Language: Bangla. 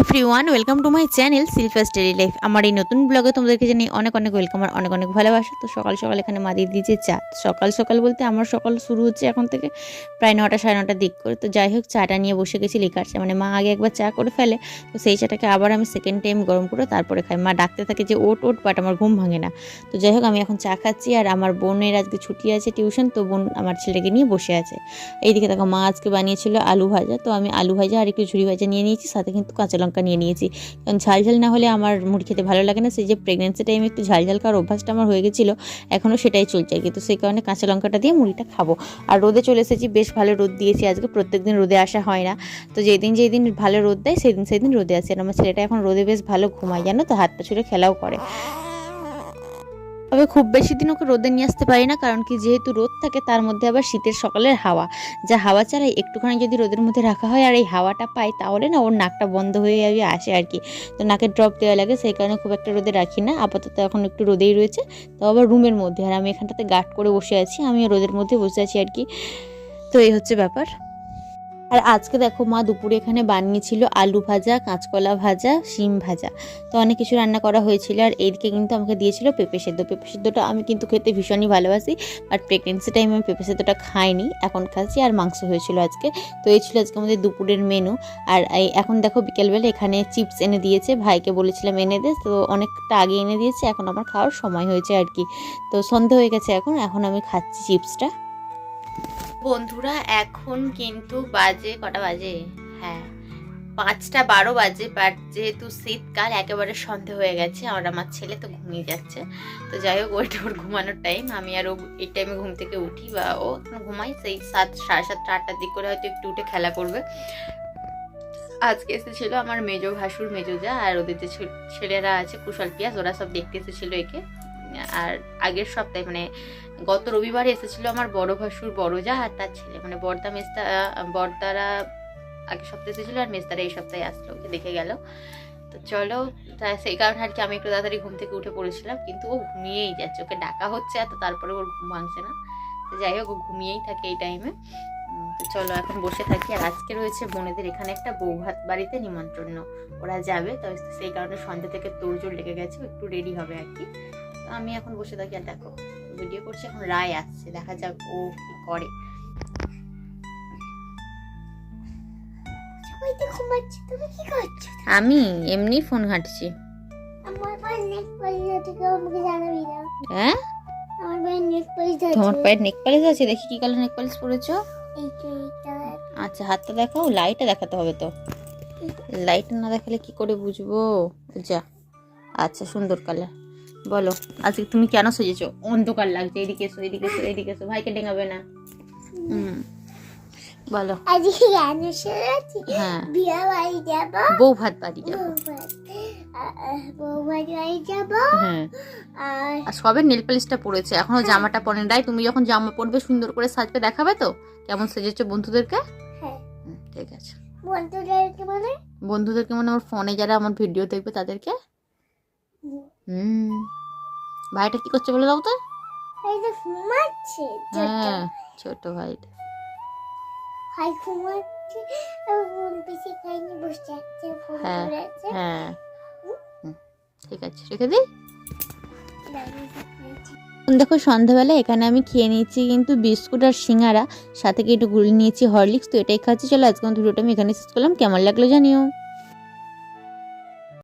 Everyone welcome to my channel silver starry life. আমার এই নতুন ব্লগে তোমাদেরকে জানি অনেক অনেক ওয়েলকাম আর অনেক অনেক ভালোবাসা। তো সকাল সকাল এখানে মা দিয়ে দিয়েছে চা, সকাল সকাল বলতে আমার সকাল শুরু হচ্ছে এখন থেকে প্রায় নটা সাড়ে নটার দিক করে। তো যাই হোক, চাটা নিয়ে বসে গেছি লিকার চা মানে মা আগে একবার চা করে ফেলে, তো সেই চাটাকে আবার আমি সেকেন্ড টাইম গরম করে তারপরে খাই। মা ডাকতে থাকে যে ওট ওট বাট আমার ঘুম ভাঙে না। তো যাই হোক, আমি এখন চা খাচ্ছি আর আমার বোনের আজকে ছুটি আছে টিউশন তো বোন আমার ছেলেকে নিয়ে বসে আছে। এইদিকে দেখো, মা আজকে বানিয়েছিল আলু ভাজা, তো আমি আলু ভাজা আর একটু ঝুড়ি ভাজা নিয়ে নিয়েছি, সাথে কিন্তু কাঁচা লঙ্কা নিয়ে নিয়েছি। কারণ ঝাল ঝাল না হলে আমার মুড়ি খেতে ভালো লাগে না। সেই যে প্রেগনেন্সি টাইমে একটু ঝাল ঝাল খাওয়ার অভ্যাসটা আমার হয়ে গেছিল এখনও সেটাই চলছে আর কি। তো সেই কারণে কাঁচা লঙ্কাটা দিয়ে মুড়িটা খাব। আর রোদে চলে এসেছি, বেশ ভালো রোদ দিয়েছি। আজকে প্রত্যেক দিন রোদে আসা হয় না। তো যেদিন যেদিন ভালো রোদ দেয়, সেদিন সেদিন রোদে আসে। আর আমার ছেলেটা এখন রোদে বেশ ভালো ঘুমায়, জানো তো? হাত পা ছুড়ে খেলাও করে। তবে খুব বেশি দিন ওকে রোদে নিয়ে আসতে পারি না, কারণ কি যেহেতু রোদ থাকে, তার মধ্যে আবার শীতের সকালের হাওয়া। যা হাওয়া চালায় একটুখানি যদি রোদের মধ্যে রাখা হয় আর এই হাওয়াটা পাই, তাহলে না ওর নাকটা বন্ধ হয়ে যাবে, আসে আর কি। তো নাকের ড্রপ দেওয়া লাগে, সেই কারণে খুব একটা রোদে রাখি না। আপাতত এখন একটু রোদেই রয়েছে, তো আবার রুমের মধ্যে। আর আমি এখানটাতে গার্ড করে বসে আছি আমি রোদের মধ্যে বসে আছি আর কি। তো এই হচ্ছে ব্যাপার। আর আজকে দেখো মা দুপুরে এখানে বানিয়েছিল আলু ভাজা, কাঁচকলা ভাজা, শিম ভাজা। তো অনেক কিছু রান্না করা হয়েছিল আর এইদিকে কিন্তু আমাকে দিয়েছিল পেঁপে সেদ্ধ। পেঁপে সেদ্ধটা আমি কিন্তু খেতে ভীষণই ভালোবাসি বাট প্রেগনেন্সি টাইমে আমি পেঁপে সেদ্ধটা খাইনি, এখন খাচ্ছি আর মাংস হয়েছিল আজকে। তো এই ছিল আজকে আমাদের দুপুরের মেনু আর এখন দেখো বিকেলবেলা এখানে চিপস এনে দিয়েছে, ভাইকে বলেছিলাম এনে দে, তো অনেকটা আগে এনে দিয়েছে, এখন আমার খাওয়ার সময় হয়েছে আর কি। তো সন্ধে হয়ে গেছে এখন এখন আমি খাচ্ছি চিপসটা বন্ধুরা, এখন কিন্তু বাজে, কটা বাজে? হ্যাঁ পাঁচটা বারো বাজে বাট যেহেতু শীতকাল, একেবারে সন্ধে হয়ে গেছে, আর আমার ছেলে তো ঘুমিয়ে যাচ্ছে। তো যাই হোক, ওইটা ওর ঘুমানোর টাইম আমি আর এই টাইমে ঘুম থেকে উঠি, বা ও ঘুমাই সেই সাত, সাড়ে সাতটা, আটটার দিক করে হয়তো একটু উঠে খেলা করবে। আজকে এসেছিল আমার মেজো ভাসুর, মেজো যা, আর ওদের যে ছেলেরা আছে, কুশল পিয়াস ওরা সব দেখতে এসেছিল একে। আর আগের সপ্তাহে মানে গত রবিবারে এসেছিল আমার বড় ভাসুর বড় যা আর তার ছেলে। মানে বর্দা মেস্তা, বর্দারা আগের সপ্তাহে এসেছিল আর মেস্তারা এই সপ্তাহে আসলো, ওকে দেখে গেল। তো চলো, তা সেই কারণে আর কি আমি একটু তাড়াতাড়ি ঘুম থেকে উঠে পড়েছিলাম, কিন্তু ও ঘুমিয়েই যাচ্ছে। ওকে ডাকা হচ্ছে এত, তারপরে ওর ঘুম ভাঙছে না। তো যাই হোক, ও ঘুমিয়েই থাকে এই টাইমে তো চলো, এখন বসে থাকি। আর আজকে রয়েছে বোনেদের, এখানে একটা বৌভাত বাড়িতে নিমন্ত্রণ। ওরা যাবে, তো সেই কারণে সন্ধ্যা থেকে তোড়জোড় লেগে গেছে একটু রেডি হবে আর কি। তো আমি এখন বসে থাকি আর দেখো ভিডিও করছি এখন রায় আসছে দেখা যাক ও কি করে। আমি এমনি ফোন ঘাঁটছি। হ্যাঁ তোমার পায়ের নেক পালিশ আছে? দেখি কি কালার নেক পালিশ পরেছো? এইটা এইটা। আচ্ছা হাতটা দেখাও লাইটটা দেখাতে হবে তো। লাইট না দেখালে কি করে বুঝব? যা আচ্ছা সুন্দর কালার বলো আজকে তুমি কেন সেজেছো? অন্ধকার লাগছে এদিকে এসো এদিকে এসো এদিকে এসো ভাইকে ডেঙাবে না। হুম বলো। আজকে গান শুনেছি হ্যাঁ। বিয়া বাড়ি যাব। বউ ভাত বাড়ি যাব। বউ বাড়ি বাড়ি যাব। হ্যাঁ। আর সবে নেল পালিশটা পরেছে এখনও জামাটা পরে নাই তুমি যখন জামা পরবে সুন্দর করে সাজবে দেখাবে তো? কেমন সেজেছো বন্ধুদেরকে? হ্যাঁ। ঠিক আছে। বন্ধুদেরকে মানে? বন্ধুদেরকে মানে আমার ফোনে যারা আমার ভিডিও দেখবে তাদেরকে? হুম। ভাইটা কি করছে বলে দাও তো? এই যে ঘুমাচ্ছে ছোট। হ্যাঁ ছোট ভাইটা। ভাই ঘুমাচ্ছে আর বোন খাইনি বসে আছে ফোন হ্যাঁ, হ্যাঁ। ঠিক আছে রেখে দিই? দেখো সন্ধ্যাবেলা এখানে আমি খেয়ে নিয়েছি কিন্তু বিস্কুট আর সিঙ্গারা সাথে কি একটু গুলি নিয়েছি হরলিক্স তো এটাই খাচ্ছি। চলো আজকে ভিডিওটা আমি এখানে শেষ করলাম। কেমন লাগল জানিও।